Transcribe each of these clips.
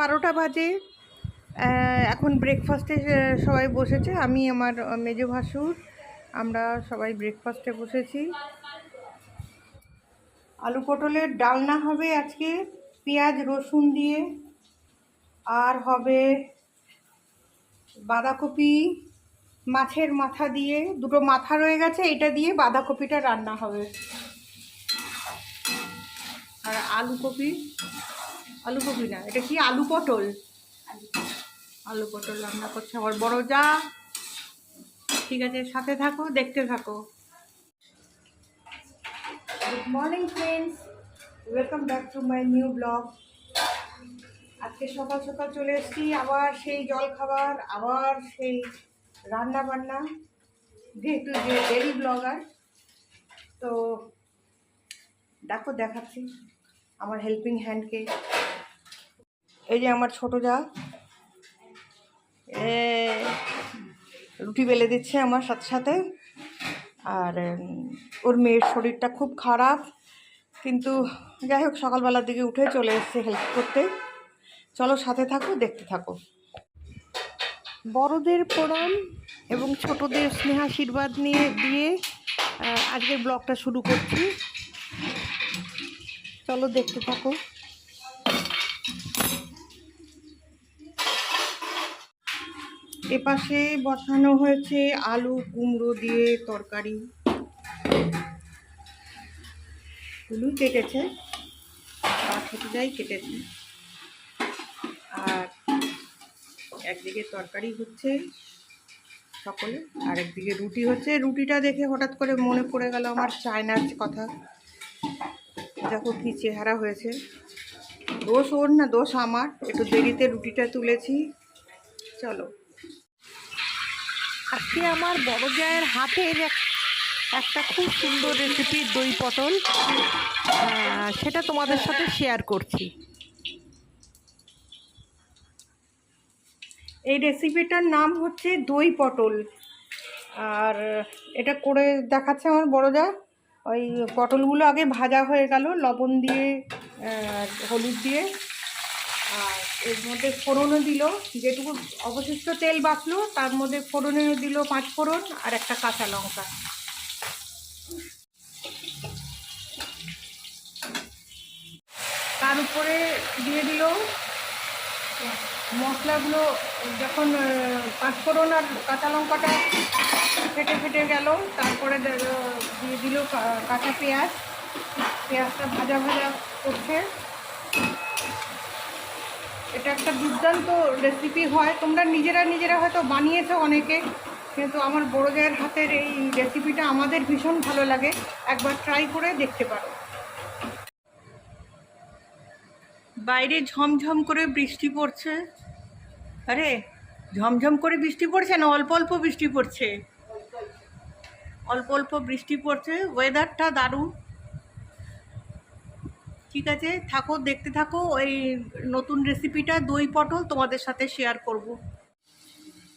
বারোটা বাজে। এখন ব্রেকফাস্টে সবাই বসেছে। আমি, আমার মেজ ভাসুর, আমরা সবাই ব্রেকফাস্টে বসেছি। আলু পটলের ডালনা হবে আজকে, পেঁয়াজ, রসুন দিয়ে। আর হবে বাঁধাকপি মাছের মাথা দিয়ে। দুটো মাথা রয়ে গেছে, এটা দিয়ে বাঁধাকপিটা রান্না হবে। আর আলু কপি আলু কপি না, এটা কি আলু পটল? আলু পটল রান্না করছে আমার বড় যা। ঠিক আছে, সাথে থাকো, দেখতে থাকো। Good morning friends welcome back to my new blog আজকে সকাল সকাল চলে এসেছি, আবার সেই জল খাবার আবার সেই রান্না বান্না যেহেতু যে ডেলি ব্লগার তো দেখো, দেখাচ্ছি। আমার হেল্পিং হ্যান্ডকে এই যে আমার ছোট যা। এ, রুটি বেলে দিচ্ছে আমার সাথে সাথে। আর, ওর মেয়ের শরীরটা খুব খারাপ। কিন্তু যাই হোক, সকালবেলার দিকে উঠে চলে এসছে হেল্প করতে। চলো সাথে থাকো, দেখতে থাকো। বড়দের প্রণাম এবং ছোটদের স্নেহাশীর্বাদ নিয়ে, দিয়ে আজকের ব্লগটা শুরু করছি। চলো দেখতে থাকো। এপাশে বসানো হয়েছে আলু, কুমড়ো দিয়ে তরকারি। কুলু কেটেছে যাই কেটেছে। আর একদিকে তরকারি হচ্ছে সকলে, আর একদিকে রুটি হচ্ছে। রুটিটা দেখে হঠাৎ করে মনে পড়ে গেল আমার চায়নার কথা। দেখো কি চেহারা হয়েছে। দোষ ওর না দোষ আমার। একটু দেরিতে রুটিটা তুলেছি। চলো। আজকে আমার বড় জায়ের হাতের এক- একটা খুব সুন্দর রেসিপি দই পটল। সেটা তোমাদের সাথে শেয়ার করছি। এই রেসিপিটার নাম হচ্ছে দই পটল। আর এটা করে দেখাচ্ছে আমার বড় যা ওই পটলগুলো আগে ভাজা হয়ে গেল, লবণ দিয়ে হলুদ দিয়ে। আর এর মধ্যে ফোড়নও দিল, যেটুকু অবশিষ্ট তেল বাঁচলো, তার মধ্যে ফোড়নে দিল পাঁচ ফোড়ন আর একটা কাঁচা লঙ্কা। তার উপরে দিয়ে দিল মশলাগুলো যখন পাঁচফোড়ন আর কাঁচা লঙ্কাটা ফেটে ফেটে গেল, তারপরে দিয়ে দিল কাঁচা পেঁয়াজ। পেঁয়াজটা ভাজা ভাজা করছে। এটা একটা দুর্দান্ত রেসিপি হয়। তোমরা নিজেরা নিজেরা হয়তো বানিয়েছো অনেকে, কিন্তু আমার বড় জায়ের হাতের এই রেসিপিটা আমাদের ভীষণ ভালো লাগে। একবার ট্রাই করে দেখতে পারো। বাইরে ঝমঝম করে বৃষ্টি পড়ছে। আরে, ঝমঝম করে বৃষ্টি পড়ছে না? অল্প অল্প বৃষ্টি পড়ছে। অল্প অল্প বৃষ্টি পড়ছে। ওয়েদারটা দারুণ। ঠিক আছে, থাকো, দেখতে থাকো। ওই নতুন রেসিপিটা দই পটল তোমাদের সাথে শেয়ার করব।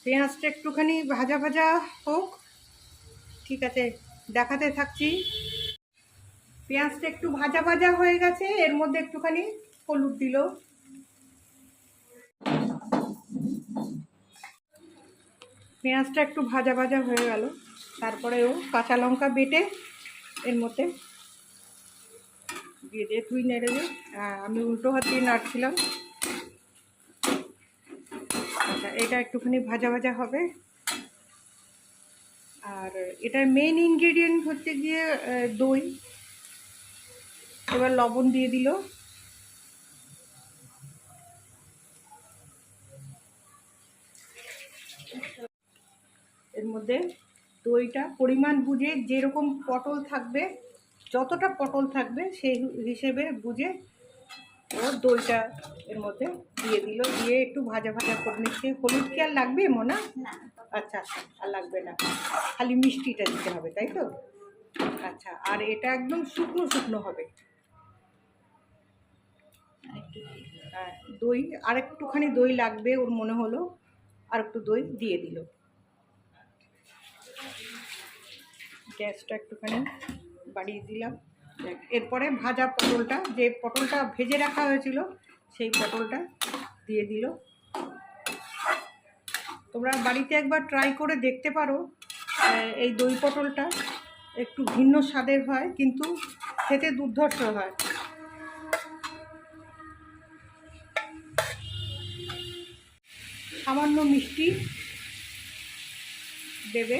পেঁয়াজটা একটুখানি ভাজা ভাজা হোক। ঠিক আছে, দেখাতে থাকছি। পেঁয়াজটা একটু ভাজা ভাজা হয়ে গেছে, এর মধ্যে একটুখানি হলুদ দিল। পেঁয়াজটা একটু ভাজা ভাজা হয়ে গেল। তারপরে ও কাঁচা লঙ্কা বেটে এর মধ্যে দিয়ে দিয়ে তুই নেড়ে দে আমি উল্টো হাত দিয়ে নাড়ছিলাম। আচ্ছা এটা একটুখানি ভাজা ভাজা হবে। আর এটার মেন ইনগ্রেডিয়েন্ট হচ্ছে গিয়ে দই। এবার লবণ দিয়ে দিল। মধ্যে দইটা পরিমাণ বুঝে যেরকম পটল থাকবে যতটা পটল থাকবে সেই হিসেবে বুঝে ও দইটা এর মধ্যে দিয়ে দিল। দিয়ে একটু ভাজা ভাজা করে নিচ্ছে। হলুদ কি আর লাগবে মোনা? আচ্ছা আচ্ছা আর লাগবে না। খালি মিষ্টিটা দিতে হবে তাই তো? আচ্ছা আর এটা একদম শুকনো শুকনো হবে। হ্যাঁ, দই আর একটুখানি দই লাগবে ওর মনে হলো। আর একটু দই দিয়ে দিল। গ্যাসটা একটুখানি বাড়িয়ে দিলাম। এরপরে ভাজা পটলটা, যে পটলটা ভেজে রাখা হয়েছিল, সেই পটলটা দিয়ে দিল। তোমরা বাড়িতে একবার ট্রাই করে দেখতে পারো এই দই পটলটা একটু ভিন্ন স্বাদের হয়, কিন্তু খেতে দুর্ধর্ষ হয়। সামান্য মিষ্টি দেবে।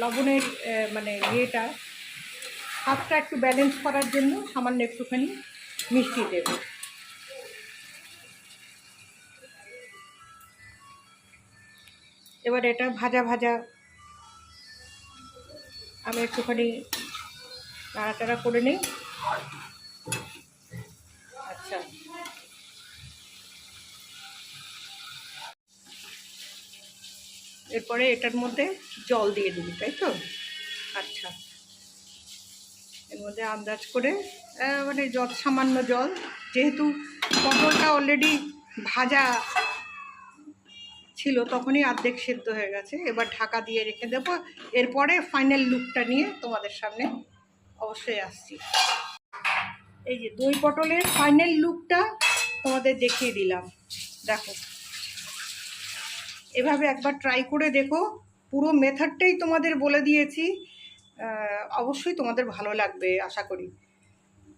লবণের মানে ইয়েটা হাতটা একটু ব্যালেন্স করার জন্য সামান্য একটুখানি মিষ্টি দেবে। এবার এটা ভাজা ভাজা আমি একটুখানি নাড়াচাড়া করে নিই। এরপরে এটার মধ্যে জল দিয়ে দিবি, তাই তো? আচ্ছা। এর মধ্যে আন্দাজ করে মানে জল সামান্য জল, যেহেতু পটলটা অলরেডি ভাজা ছিল, তখনই আর্ধেক সেদ্ধ হয়ে গেছে। এবার ঢাকা দিয়ে রেখে দেবো। এরপরে ফাইনাল লুকটা নিয়ে তোমাদের সামনে অবশ্যই আসছি। এই যে দই পটলের ফাইনাল লুকটা তোমাদের দেখিয়ে দিলাম। দেখো। এভাবে একবার ট্রাই করে দেখো। পুরো মেথডটাই তোমাদের বলে দিয়েছি। অবশ্যই তোমাদের ভালো লাগবে আশা করি।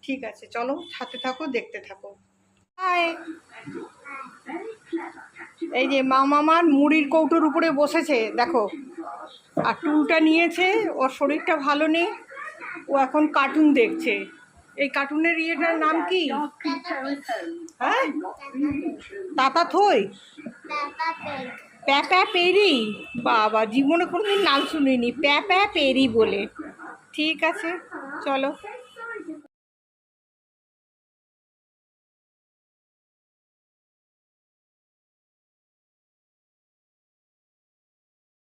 ঠিক আছে চলো সাথে থাকো দেখতে থাকো। হাই এই যে মা মামার মুড়ির কৌটোর উপরে বসেছে দেখো। আর টুলটা নিয়েছে ওর শরীরটা ভালো নেই। ও এখন কার্টুন দেখছে। এই কার্টুনের ইয়েটার নাম কি? হ্যাঁ? তাতা থই প্যাপা পেরি? বাবা জীবনে কোনোদিন নাম শুনিনি। প্যাপা পেরি বলে। ঠিক আছে চলো।